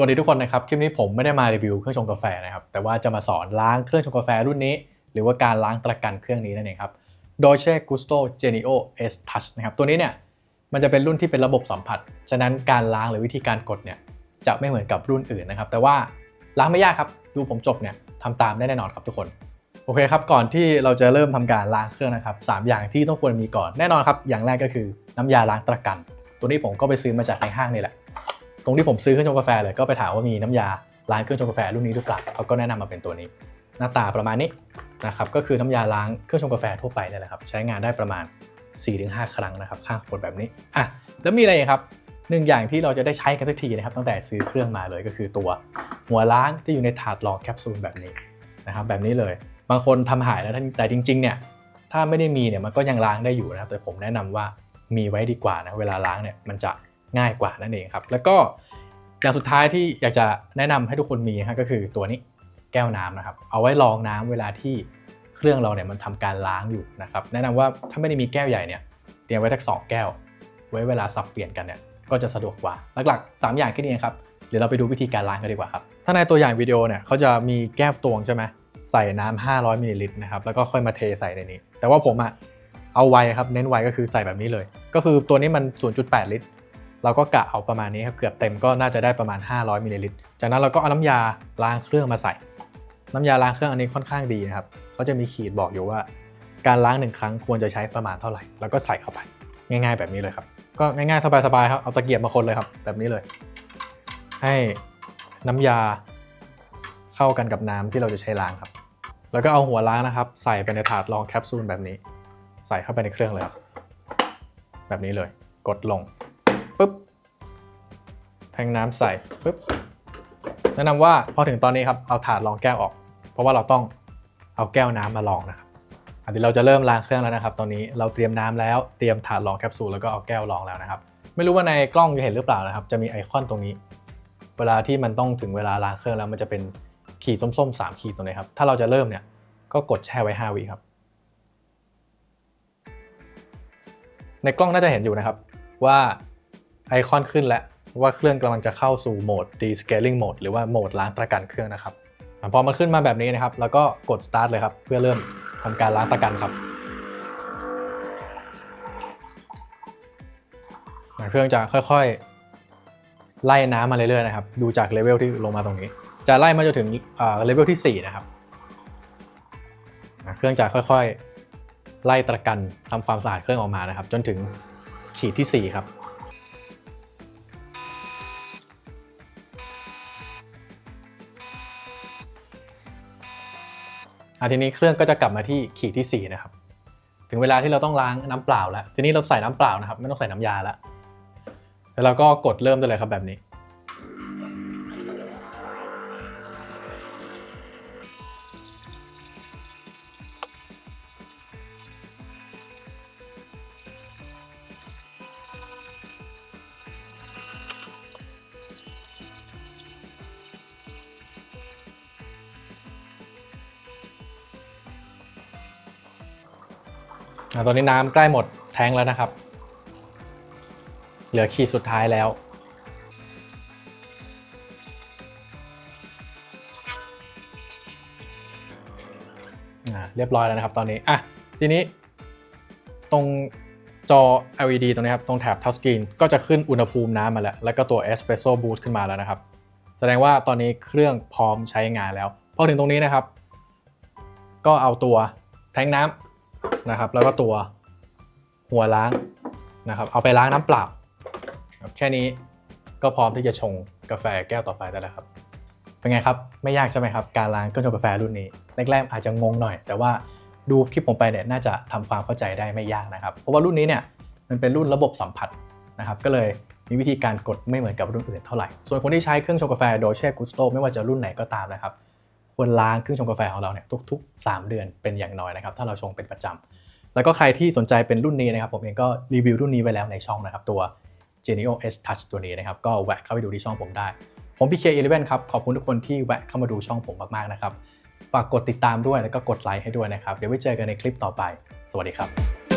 สวัสดีทุกคนนะครับ คลิปนี้ผมไม่ได้มารีวิวเครื่องชงกาแฟนะครับ แต่ว่าจะมาสอนล้างเครื่องชงกาแฟรุ่นนี้ หรือว่าการล้างตะกันเครื่องนี้นั่นเองครับ Dolce Gusto Genio S Touch นะครับ ตัวนี้เนี่ยมันจะเป็นรุ่นที่เป็นระบบสัมผัส ฉะนั้นการล้างหรือวิธีการกดเนี่ยจะไม่เหมือนกับรุ่นอื่นนะครับ แต่ว่าล้างไม่ยากครับ ดูผมจบเนี่ยทำตามได้แน่นอนครับทุกคน โอเคครับ ก่อนที่เราจะเริ่มทำการล้างเครื่องนะครับสามอย่างที่ต้องควรมีก่อน แน่นอนครับ อย่างแรกก็คือน้ำยาล้างตะกัน ตัวนี้ผมก็ไปซื้อมาจากในห้างนี่แหละ รงที่ผมซื้อเครื่องชงกาแฟเลยก็ไปถามว่ามีน้ำยาล้างเครื่องชงกาแฟรุ่นนี้หรือเปล่าเขาก็แนะนำมาเป็นตัวนี้ หน้าตาประมาณนี้นะครับก็คือน้ำยาล้างเครื่องชงกาแฟทั่วไปนี่แหละครับใช้งานได้ประมาณ 4-5 ครั้งนะครับข้างขวดแบบนี้อะแล้วมีอะไรครับหนึ่งอย่างที่เราจะได้ใช้กันสักทีนะครับตั้งแต่ซื้อเครื่องมาเลยก็คือตัวหัวล้างที่อยู่ในถาดรองแคปซูลแบบนี้นะครับแบบนี้เลย บางคนทำหายแล้วแต่จริงๆเนี่ยถ้าไม่ได้มีเนี่ยมันก็ยังล้างได้อยู่นะครับแต่ผมแนะนำว่ามีไว้ดีกว่านะเวลาล้างเนี่ยมันจะ ง่ายกว่านั่นเองครับ แล้วก็อย่างสุดท้ายที่อยากจะแนะนำให้ทุกคนมีนะก็คือตัวนี้แก้วน้ำนะครับ เอาไว้รองน้ำเวลาที่เครื่องเราเนี่ยมันทำการล้างอยู่นะครับ แนะนำว่าถ้าไม่ได้มีแก้วใหญ่เนี่ยเตรียมไว้ทักสองแก้ว ไว้เวลาสับเปลี่ยนกันเนี่ยก็จะสะดวกกว่าหลักๆ 3 อย่างแค่นี้ครับเดี๋ยวเราไปดูวิธีการล้างกันดีกว่าครับถ้าในตัวอย่างวิดีโอเนี่ยเขาจะมีแก้วตวงใช่ไหมใส่น้ำ500มิลลิลิตรนะครับแล้วก็ค่อยมาเทใส่ในนี้ แต่ว่าผมอะเอาไวครับเน้นไวก็คือใส่แบบนี้เลย ก็คือตัวนี้มัน 0.8 ลิตร เราก็กะเอาประมาณนี้ครับเกือบเต็มก็น่าจะได้ประมาณ 500มิลลิลิตรจากนั้นเราก็เอาน้ำยาล้างเครื่องมาใส่ น้ำยาล้างเครื่องอันนี้ค่อนข้างดีนะครับเขาจะมีขีดบอกอยู่ว่า การล้างหนึ่งครั้งควรจะใช้ประมาณเท่าไหร่ แล้วก็ใส่เข้าไปง่าย ๆ แบบนี้เลยครับ ก็ง่ายๆสบายๆครับเอาตะเกียบมาคนเลยครับ แบบนี้เลย ให้น้ำยาเข้ากันกับน้ำที่เราจะใช้ล้างครับ แล้วก็เอาหัวล้างนะครับ ใส่ไปในถาดรองแคปซูลแบบนี้ ใส่เข้าไปในเครื่องเลยครับแบบนี้เลย กดลง ปุ๊บแทงน้ำใส่ปุ๊บแนะนำว่าพอถึงตอนนี้ครับเอาถาดรองแก้วออก เพราะว่าเราต้องเอาแก้วน้ำมาลองนะครับอันนี้เราจะเริ่มล้างเครื่องแล้วนะครับ ตอนนี้เราเตรียมน้ำแล้วเตรียมถาดรองแคปซูลแล้วก็เอาแก้วรองแล้วนะครับ ไม่รู้ว่าในกล้องจะเห็นหรือเปล่านะครับ จะมีไอคอนตรงนี้ เวลาที่มันต้องถึงเวลาล้างเครื่องแล้วมันจะเป็นขีดส้มๆ3ขีดตรงนี้ครับถ้าเราจะเริ่มเนี่ยก็กดแช่ไว้ 5วิครับ ในกล้องน่าจะเห็นอยู่นะครับว่า ไอคอนขึ้นแล้วว่าเครื่องกำลังจะเข้าสู่โหมด descaling mode หรือว่าโหมดล้างตะกันเครื่องนะครับพอมันขึ้นมาแบบนี้นะครับ แล้วก็กด start เลยครับ เพื่อเริ่มทำการล้างตะกันครับ เครื่องจะค่อยๆ ไล่น้ำมาเรื่อยๆนะครับ ดูจากเลเวลที่ลงมาตรงนี้ จะไล่มาจนถึงเลเวลที่ 4 นะครับ เครื่องจะค่อยๆ ไล่ตะกันทำความสะอาดเครื่องออกมานะครับ จนถึงขีดที่ 4 ครับ อาทีนี้เครื่องก็จะกลับมาที่ขีดที่ 4 นะครับ ถึงเวลาที่เราต้องล้างน้ำเปล่าแล้ว ทีนี้เราใส่น้ำเปล่านะครับ ไม่ต้องใส่น้ำยาแล้ว แล้วเราก็กดเริ่มได้เลยครับแบบนี้ ตอนนี้น้ำใกล้หมดแทงแล้วนะครับ เหลือขีดสุดท้ายแล้ว เรียบร้อยแล้วนะครับตอนนี้ อะ ทีนี้ตรงจอ LED ตรงนี้ครับ ตรงแถบ Touch Screen ก็จะขึ้นอุณหภูมิน้ำมาแล้ว แล้วก็ตัว Espresso Boost ขึ้นมาแล้วนะครับ แสดงว่าตอนนี้เครื่องพร้อมใช้งานแล้ว พอถึงตรงนี้นะครับ ก็เอาตัวแทงน้ำ นะครับ แล้วก็ตัวหัวล้างนะครับ เอาไปล้างน้ำเปล่าแค่นี้ก็พร้อมที่จะชงกาแฟแก้วต่อไปได้แล้วครับ เป็นไงครับ ไม่ยากใช่ไหมครับ การล้างเครื่องชงกาแฟรุ่นนี้ แรกๆอาจจะงงหน่อย แต่ว่าดูคลิปผมไปเนี่ยน่าจะทำความเข้าใจได้ไม่ยากนะครับ เพราะว่ารุ่นนี้เนี่ยมันเป็นรุ่นระบบสัมผัสนะครับ ก็เลยมีวิธีการกดไม่เหมือนกับรุ่นอื่นเท่าไหร่ ส่วนคนที่ใช้เครื่องชงกาแฟโดยเช่กุสโตไม่ว่าจะรุ่นไหนก็ตามนะครับ ควรล้างเครื่องชงกาแฟของเราเนี่ยทุก ๆ 3 เดือนเป็นอย่างน้อยนะครับ ถ้าเราชงเป็นประจำแล้วก็ใครที่สนใจเป็นรุ่นนี้นะครับ ผมเองก็รีวิวรุ่นนี้ไว้แล้วในช่องนะครับ ตัว Genio S Touch ตัวนี้นะครับ ก็แวะเข้าไปดูที่ช่องผมได้ ผม PK11 ครับ ขอบคุณทุกคนที่แวะเข้ามาดูช่องผมมากๆนะครับฝากกดติดตามด้วยแล้วก็กดไลค์ให้ด้วยนะครับเดี๋ยวไว้เจอกันในคลิปต่อไป สวัสดีครับ